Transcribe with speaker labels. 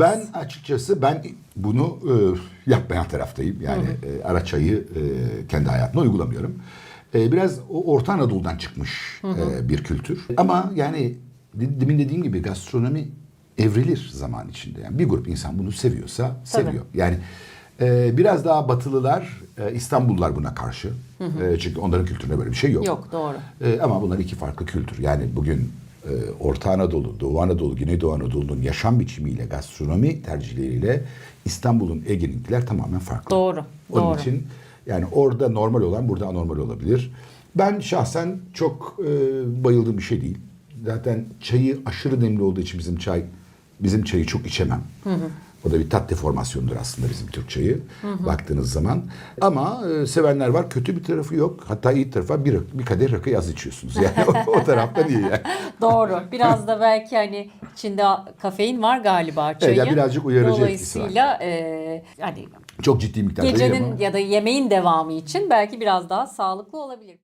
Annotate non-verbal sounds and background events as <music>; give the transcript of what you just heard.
Speaker 1: Ben açıkçası ben bunu e, yapmayan taraftayım. Yani e, ara çayı e, kendi hayatımda uygulamıyorum. E, biraz o Orta Anadolu'dan çıkmış e, bir kültür. Ama yani de- demin dediğim gibi gastronomi evrilir zaman içinde. Yani bir grup insan bunu seviyorsa seviyor. Yani e, biraz daha Batılılar, e, İstanbullular buna karşı. E, çünkü onların kültüründe böyle bir şey yok.
Speaker 2: Yok doğru.
Speaker 1: E, ama bunlar iki farklı kültür. Yani bugün Orta Anadolu, Doğu Anadolu, Güneydoğu Anadolu'nun yaşam biçimiyle, gastronomi tercihleriyle İstanbul'un, Ege'ninkiler tamamen farklı.
Speaker 2: Doğru,
Speaker 1: Onun
Speaker 2: doğru.
Speaker 1: için yani orada normal olan burada anormal olabilir. Ben şahsen çok e, bayıldığım bir şey değil. Zaten çayı aşırı demli olduğu için bizim çay bizim çayı çok içemem. O da bir tat deformasyonudur aslında bizim Türk çayı baktığınız zaman. Ama e, sevenler var. Kötü bir tarafı yok. Hatta iyi tarafı var. Bir, bir kadeh rakı az içiyorsunuz. Yani o, o taraftan iyi yani. <laughs>
Speaker 2: Doğru. Biraz da belki hani içinde kafein var galiba çayın.
Speaker 1: ya birazcık uyarıcı etkisi var.
Speaker 2: Dolayısıyla e, hani
Speaker 1: Çok ciddi miktarda
Speaker 2: gecenin
Speaker 1: ama.
Speaker 2: ya da yemeğin devamı için belki biraz daha sağlıklı olabilir.